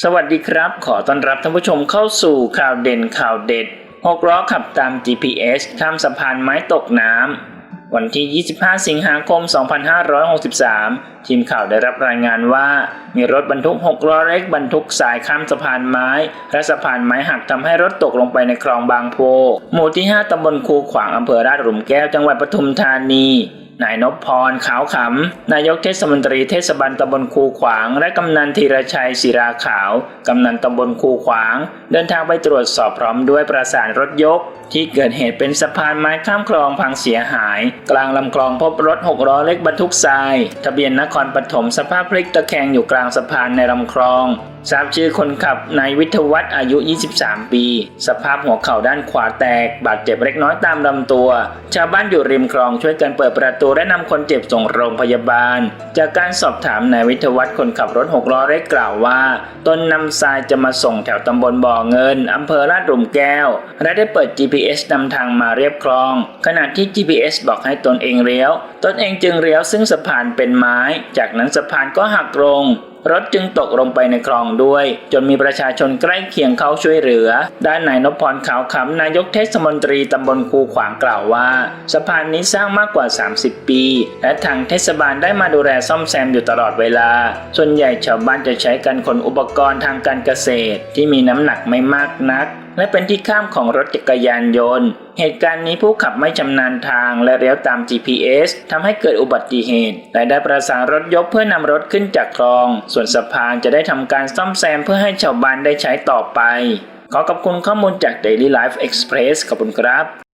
สวัสดีครับ ขอต้อนรับท่านผู้ชมเข้าสู่ข่าวเด่นข่าวเด็ดหกล้อขับตาม GPS ข้ามสะพานไม้ตกน้ำ วันที่ 25 สิงหาคม 2563 ทีมข่าวได้รับรายงานว่า มีรถบรรทุก 6 ล้อเล็กบรรทุกสายข้ามสะพานไม้ และสะพานไม้หักทำให้รถตกลงไปในคลองบางโพ หมู่ที่ 5ตำบลคูขวางอำเภอราชหลุมแก้ว จังหวัดปทุมธานี นายนพพรขาวขำ นายกเทศมนตรีเทศบาลตำบลคูขวาง และกำนันธีรชัยศิราขาว กำนันตำบลคูขวาง เดินทางไปตรวจสอบพร้อมด้วยประสานรถยก ที่เกิดเหตุเป็นสะพานไม้ข้ามคลองพังเสียหาย กลางลำคลองพบรถหกล้อเล็กบรรทุกทราย ทะเบียนนครปฐมสภาพพลิกตะแคงอยู่กลางสะพานในลำคลอง ทราบชื่อคนขับนายวิทวัฒน์อายุ 23 ปี สภาพหัวเข่าด้านขวาแตก บาดเจ็บเล็กน้อยตามลำตัว ชาวบ้านอยู่ริมคลองช่วยกันเปิดประตูและนำคนเจ็บส่งโรงพยาบาล จากการสอบถามนายวิทวัฒน์คนขับรถหกล้อเล็กกล่าวว่า ตนนำทรายจะมาส่งแถวตำบลบ่อเงินอำเภอลาดหลุมแก้ว และได้เปิด GPS นำทางมาเรียบคลอง ขณะที่ GPS บอกให้ตนเองเลี้ยว ตนเองจึงเลี้ยวซึ่งสะพานเป็นไม้ จากนั้นสะพานก็หักลง รถจึงตกลงไปในคลองด้วย จนมีประชาชนใกล้เคียงเข้าช่วยเหลือ ด้านนายนพพรขาวขำนายกเทศมนตรีตำบลคูขวางกล่าวว่า สะพานนี้สร้างมากกว่า 30 ปี และทางเทศบาลได้มาดูแลซ่อมแซมอยู่ตลอดเวลา ส่วนใหญ่ชาวบ้านจะใช้กันขนอุปกรณ์ทางการเกษตร ที่มีน้ำหนักไม่มากนักและเป็นที่ข้ามของรถจักรยานยนต์ เหตุการณ์นี้ผู้ขับไม่ชำนาญทางและเลี้ยวตาม GPS ทำให้เกิดอุบัติเหตุ และได้ประสานรถยกเพื่อนำรถขึ้นจากคลอง ส่วนสะพานจะได้ทำการซ่อมแซมเพื่อให้ชาวบ้านได้ใช้ต่อไป ขอขอบคุณข้อมูลจาก Daily Life Express ขอบคุณครับ